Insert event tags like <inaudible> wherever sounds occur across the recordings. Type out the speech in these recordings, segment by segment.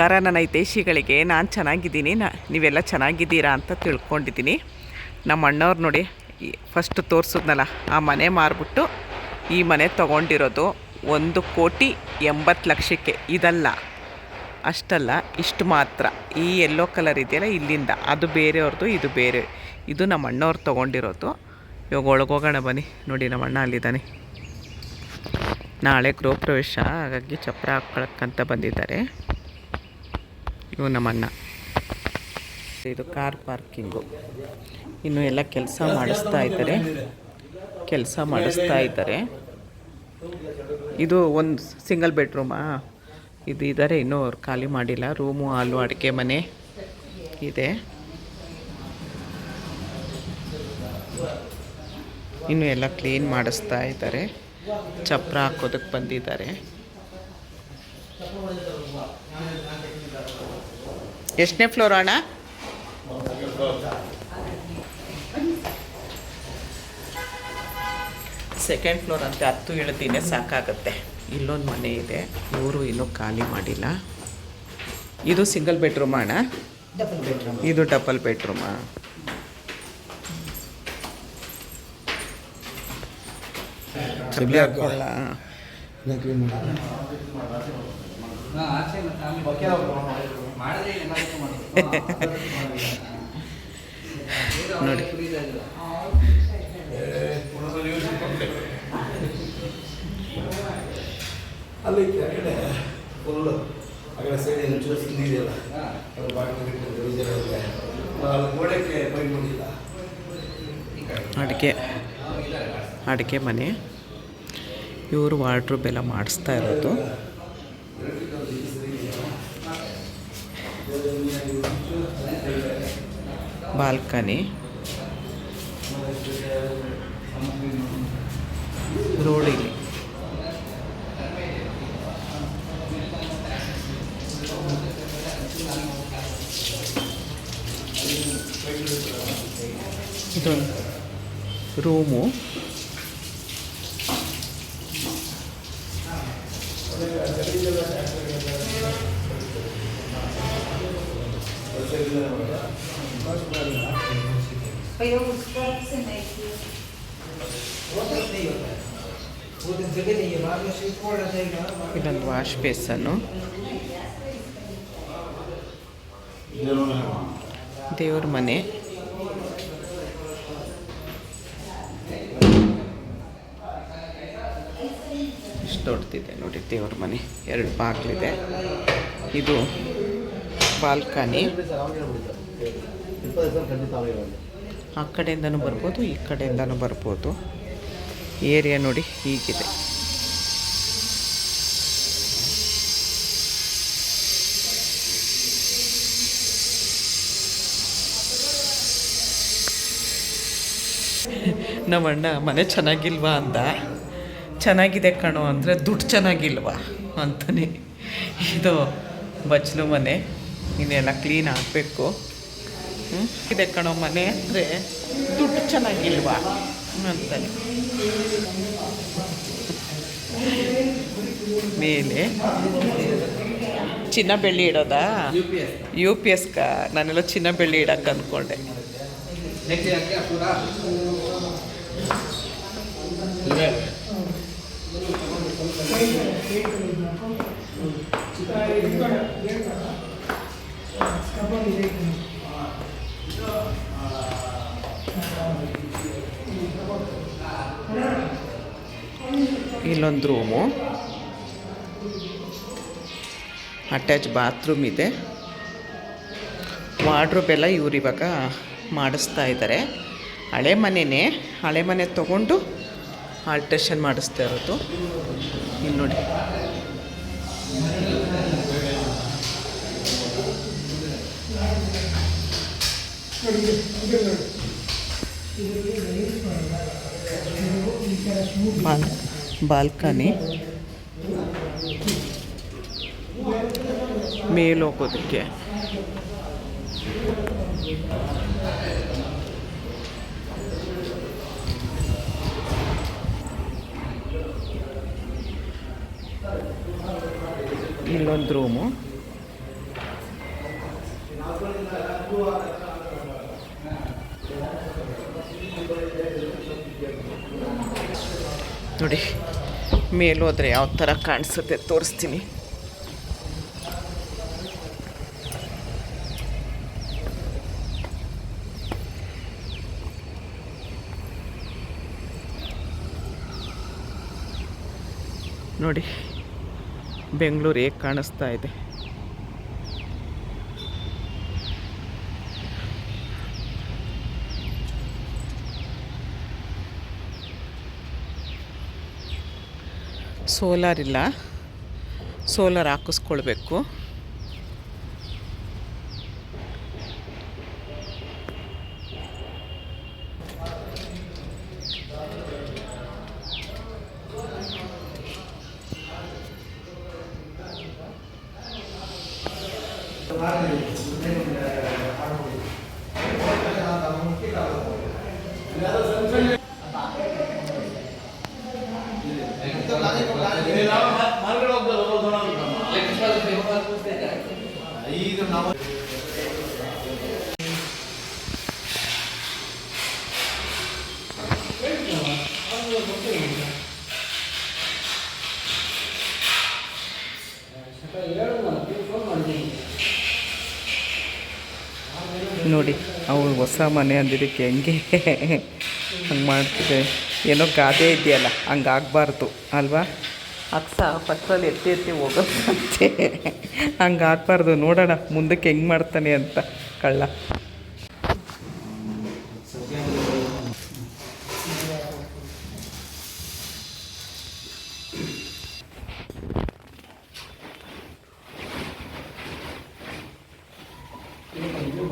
ನಮಸ್ಕಾರ, ನನ್ನ ಹಿತೈಷಿಗಳಿಗೆ. ನಾನು ಚೆನ್ನಾಗಿದ್ದೀನಿ. ನಾ, ನೀವೆಲ್ಲ ಚೆನ್ನಾಗಿದ್ದೀರಾ ಅಂತ ತಿಳ್ಕೊಂಡಿದ್ದೀನಿ. ನಮ್ಮ ಅಣ್ಣವ್ರು ನೋಡಿ ಫಸ್ಟ್ ತೋರಿಸಿದ್ನಲ್ಲ, ಆ ಮನೆ ಮಾರ್ಬಿಟ್ಟು ಈ ಮನೆ ತೊಗೊಂಡಿರೋದು ಒಂದು ಕೋಟಿ ಎಂಬತ್ತು ಲಕ್ಷಕ್ಕೆ. ಇದಲ್ಲ, ಅಷ್ಟಲ್ಲ, ಇಷ್ಟು ಮಾತ್ರ. ಈ ಎಲ್ಲೋ ಕಲರ್ ಇದೆಯಲ್ಲ, ಇಲ್ಲಿಂದ. ಅದು ಬೇರೆಯವ್ರದ್ದು ಇದು ಬೇರೆ. ಇದು ನಮ್ಮ ಅಣ್ಣವ್ರು ತೊಗೊಂಡಿರೋದು. ಇವಾಗ ಒಳಗೋಗೋಣ ಬನ್ನಿ. ನೋಡಿ ನಮ್ಮ ಅಣ್ಣ ಅಲ್ಲಿದ್ದಾನೆ. ನಾಳೆ ಗೃಹ ಪ್ರವೇಶ ಹಾಗಾಗಿ ಚಪ್ಪರ ಹಾಕ್ಕೊಳಕ್ಕಂತ ಬಂದಿದ್ದಾರೆ. ಇವು ನಮ್ಮಣ್ಣ. ಇದು ಕಾರ್ ಪಾರ್ಕಿಂಗು. ಇನ್ನು ಎಲ್ಲ ಕೆಲಸ ಮಾಡಿಸ್ತಾ ಇದ್ದಾರೆ. ಕೆಲಸ ಮಾಡಿಸ್ತಾ ಇದ್ದಾರೆ. ಇದು ಒಂದು ಸಿಂಗಲ್ ಬೆಡ್ರೂಮಾ ಇದು ಇದ್ದಾರೆ ಇನ್ನೂ ಅವ್ರು ಖಾಲಿ ಮಾಡಿಲ್ಲ. ರೂಮು, ಹಾಲು ಅಡುಗೆ ಮನೆ ಇದೆ. ಇನ್ನು ಎಲ್ಲ ಕ್ಲೀನ್ ಮಾಡಿಸ್ತಾ ಇದ್ದಾರೆ. ಚಪ್ರ ಹಾಕೋದಕ್ಕೆ ಬಂದಿದ್ದಾರೆ. ಎಷ್ಟನೇ ಫ್ಲೋರ್ ಅಣ್ಣ? ಸೆಕೆಂಡ್ ಫ್ಲೋರ್ ಅಂತ ಹತ್ತು ಇಳಿದಿನೇ ಸಾಕಾಗುತ್ತೆ. ಇಲ್ಲೊಂದು ಮನೆ ಇದೆ ಇವರು ಇನ್ನೂ ಖಾಲಿ ಮಾಡಿಲ್ಲ. ಇದು ಸಿಂಗಲ್ ಬೆಡ್ರೂಮ್ ಅಣ್ಣ? ಇದು ಡಬಲ್ ಬೆಡ್ರೂಮಾ ಹಾಕೊಳ್ಳ <laughs> ನೋಡಿ. ಅಲ್ಲಿ ಕೆಳಗಡೆ ಫುಲ್ಲು ಆ ಕಡೆ ಸೈಡ್ ಬಾಗಿಲು ಗೋಡೆಗೆ ಮಾಡಿಲ್ಲ ಅಡಿಕೆ. ಅಡುಗೆ ಮನೆ. ಇವರು ವಾರ್ಡ್ರೋಬ್ ಎಲ್ಲ ಮಾಡಿಸ್ತಾ ಇರೋದು. ಬಾಲ್ಕನಿ. ರೋಡಿಗೆ ಇದೊಂದು ರೂಮು. ಇಲ್ಲೊಂದು ವಾಶ್ ಬೇಸನ್ನು ದೇವ್ರ ಮನೆ ಇಷ್ಟು ದೊಡ್ಡದಿದೆ ನೋಡಿ ದೇವ್ರ ಮನೆ ಎರಡು ಬಾಗಿಲಿದೆ ಇದು ಬಾಲ್ಕನಿ. ಆ ಕಡೆಯಿಂದನೂ ಬರ್ಬೋದು, ಈ ಕಡೆಯಿಂದನೂ ಬರ್ಬೋದು. ಏರಿಯಾ ನೋಡಿ ಹೀಗಿದೆ. ನಮ್ಮ ಅಣ್ಣ, ಮನೆ ಚೆನ್ನಾಗಿಲ್ವಾ ಅಂದ? ಚೆನ್ನಾಗಿದೆ ಕಣೋ ಅಂದರೆ ದುಡ್ಡು ಚೆನ್ನಾಗಿಲ್ವಾ ಅಂತಲೇ ಇದು ಬಚ್ಚಲು ಮನೆ. ಇನ್ನೆಲ್ಲ ಕ್ಲೀನ್ ಆಗಬೇಕು. ಇದೆ ಕಣೋ ಮನೆ ಅಂದರೆ ದುಡ್ಡು ಚೆನ್ನಾಗಿಲ್ವಾ? ಅಂತಾನೆ. ಮೇಲೆ ಚಿನ್ನ ಬೆಳ್ಳಿ ಇಡೋದಾ? ಯು ಪಿ ಎಸ್ಕ ನಾನೆಲ್ಲ ಚಿನ್ನ ಬೆಳ್ಳಿ ಇಡಕ್ಕೆ ಅಂದ್ಕೊಂಡೆ ಇಲ್ಲೊಂದು ರೂಮು. ಅಟ್ಯಾಚ್ ಬಾತ್ರೂಮ್ ಇದೆ. ವಾರ್ಡ್ರೋಬ್ ಎಲ್ಲ ಇವ್ರು ಇವಾಗ ಮಾಡಿಸ್ತಾ ಇದ್ದಾರೆ. ಹಳೆ ಮನೆಯೇ ಹಳೆ ಮನೆ ತೊಗೊಂಡು ಆಲ್ಟ್ರೇಷನ್ ಮಾಡಿಸ್ತಾ ಇರೋದು. ಇಲ್ಲಿ ನೋಡಿ. Ball balcony. ಮೇಲೋಗೋದಕ್ಕೆ. ಇಲ್ಲೊಂದು ರೂಮು ನೋಡಿ ಮೇಲೋದ್ರೆ ಯಾವ ಥರ ಕಾಣಿಸುತ್ತೆ ತೋರಿಸ್ತೀನಿ. ನೋಡಿ ಬೆಂಗಳೂರು ಹೇಗೆ ಕಾಣಿಸ್ತಾ ಇದೆ. ಸೋಲಾರ್ ಇಲ್ಲ. ಸೋಲಾರ್ ಹಾಕಿಸ್ಕೊಳ್ಬೇಕು. ನೋಡಿ ಅವಳು ಹೊಸ ಮನೆ ಅಂದಿದ್ದಕ್ಕೆ ಹೆಂಗೆ ಹಂಗೆ ಮಾಡ್ತಿದ್ದೆ ಏನೋ ಗಾದೆ ಇದೆಯಲ್ಲ ಹಂಗೆ ಆಗಬಾರ್ದು ಅಲ್ವಾ? ಅಕ್ಸ ಫಸ್ಟಲ್ಲಿ ಎತ್ತಿ ಎತ್ತಿ ಹೋಗೋದಂತೆ ಹಂಗೆ ಆಗಬಾರ್ದು ನೋಡೋಣ ಮುಂದಕ್ಕೆ ಹೆಂಗೆ ಮಾಡ್ತಾನೆ ಅಂತ ಕಳ್ಳ.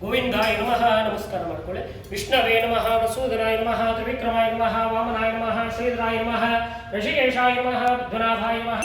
ಗೋವಿಂದಾಯ ನಮಃ ನಮಸ್ಕಾರ ಮಾಡ್ಕೊಳ್ಳಿ ವಿಷ್ಣವೇ ನಮಃ ವಸೂದರಾಯ ನಮಃ ತ್ರಿವಿಕ್ರಮಾಯ ನಮಃ ವಾಮನಾಯ ನಮಃ ಶ್ರೀಧರಾಯ ನಮಃ ಋಷಿಕೇಶಾಯ ನಮಃ ಪದ್ಮನಾಭಾಯ ನಮಃ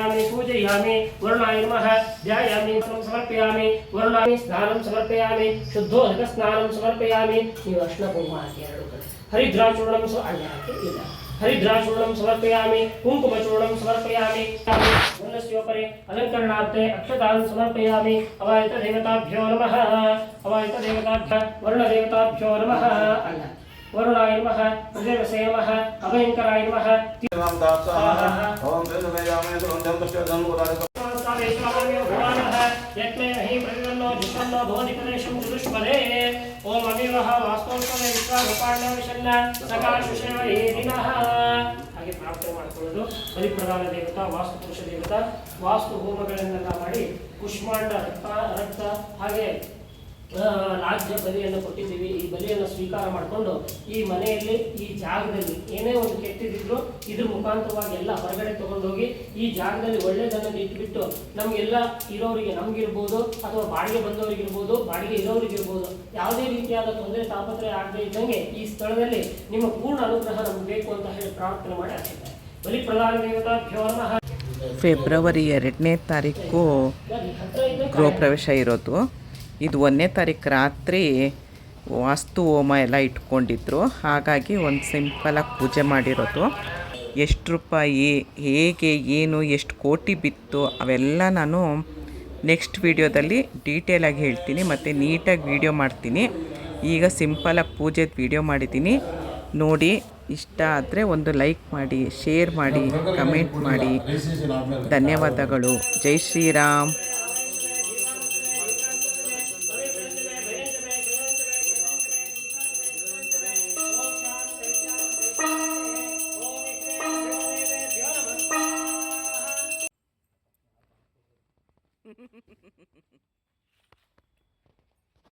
यामि पूजयामि वरुणाय नमः ध्यायामि समर्पयामि वरुणामि स्नानं समर्पयामि शुद्धोदकस्नानं समर्पयामि ನೀವು ಅರ್ಶನ ಕುಂಕುಮ ಹಾಕಿ ಎರಡು ಕಡೆ ಹರಿದ್ರಾಚೂರ್ಣಂ ಸ್ವ ಅಲ್ಲ ಹಾಕಿ ಇಲ್ಲ हरिद्राचूर्णं समर्पयामि कुङ्कुमचूर्णं समर्पयामि वर्णस्योपरि अलङ्करणार्थे अक्षतान् समर्पयामि अवायितदेवताभ्यो नमः अवायितदेवताभ्य वर्णदेवताभ्यो नमः वरुणाय नमः हृदयसे नमः अभयङ्कराय नमः ॐ यत्मे ಭವನಿ ಭೋನಿಕರೇಶಂ ಚತುಷ್ಪದೇ ಓಂ ಅವಿವಹ ವಾಸ್ತೋತ್ಪದೇ ವಿಶ್ವ ಗೋಪಾಂಡ ವಿಷನ್ನ ಸಕಾಶುಷೇವ ಏ ದಿನಃ ಹಾಗೆ ಪ್ರಾರ್ಥನೆ ಮಾಡಿಕೊಳ್ಳೋದು. ಬಲಿಪ್ರಧಾನ ದೇವತಾ ವಾಸ್ತು ಪುರುಷ ದೇವತಾ ವಾಸ್ತು ಹೋಮಗಳನ್ನೆಲ್ಲ ಮಾಡಿ, ಕುಷ್ಮಾಂಡ, ರಕ್ತ ರಕ್ತ ಹಾಗೆ ರಾಜ್ಯ ಬಲಿಯನ್ನು ಕೊಟ್ಟಿದ್ದೀವಿ. ಈ ಬಲಿಯನ್ನು ಸ್ವೀಕಾರ ಮಾಡಿಕೊಂಡು ಈ ಮನೆಯಲ್ಲಿ ಈ ಜಾಗದಲ್ಲಿ ಏನೇ ಒಂದು ಕೆಟ್ಟಿದ್ರು ಇದ್ರ ಮುಖಾಂತರವಾಗಿ ಎಲ್ಲ ಹೊರಗಡೆ ತಗೊಂಡೋಗಿ ಈ ಜಾಗದಲ್ಲಿ ಒಳ್ಳೆಯದನ್ನು ಇಟ್ಬಿಟ್ಟು ನಮಗೆಲ್ಲ ಇರೋರಿಗೆ ನಮಗಿರ್ಬೋದು ಅಥವಾ ಬಾಡಿಗೆ ಬಂದವರಿಗಿರ್ಬೋದು ಬಾಡಿಗೆ ಇರೋರಿಗಿರ್ಬೋದು ಯಾವುದೇ ರೀತಿಯಾದ ತೊಂದರೆ ತಾಪತ್ರೆ ಆಗದೇ ಇದ್ದಂಗೆ ಈ ಸ್ಥಳದಲ್ಲಿ ನಿಮ್ಮ ಪೂರ್ಣ ಅನುಗ್ರಹ ನಮ್ಗೆ ಬೇಕು ಅಂತ ಹೇಳಿ ಪ್ರಾರ್ಥನೆ ಮಾಡಿ ಹಾಕಿದ್ದಾರೆ ಬಲಿ ಪ್ರಧಾನ ದೇವತಾ ಭ್ಯೋ ನಮಃ ಫೆಬ್ರವರಿ ಎರಡನೇ ತಾರೀಕು ಗೃಹ ಪ್ರವೇಶ ಇರೋದು. ಇದು ಒಂದನೇ ತಾರೀಕು ರಾತ್ರಿ ವಾಸ್ತು ಹೋಮ ಎಲ್ಲ ಇಟ್ಕೊಂಡಿದ್ರು. ಹಾಗಾಗಿ ಒಂದು ಸಿಂಪಲಾಗಿ ಪೂಜೆ ಮಾಡಿರೋದು. ಎಷ್ಟು ರೂಪಾಯಿ, ಹೇಗೆ, ಏನು, ಎಷ್ಟು ಕೋಟಿ ಬಿತ್ತು, ಅವೆಲ್ಲ ನಾನು ನೆಕ್ಸ್ಟ್ ವೀಡಿಯೋದಲ್ಲಿ ಡೀಟೇಲಾಗಿ ಹೇಳ್ತೀನಿ. ಮತ್ತು ನೀಟಾಗಿ ವೀಡಿಯೋ ಮಾಡ್ತೀನಿ. ಈಗ ಸಿಂಪಲಾಗಿ ಪೂಜೆದು ವೀಡಿಯೋ ಮಾಡಿದ್ದೀನಿ. ನೋಡಿ, ಇಷ್ಟ ಆದರೆ ಒಂದು ಲೈಕ್ ಮಾಡಿ ಶೇರ್ ಮಾಡಿ ಕಮೆಂಟ್ ಮಾಡಿ. ಧನ್ಯವಾದಗಳು. ಜೈ ಶ್ರೀರಾಮ್.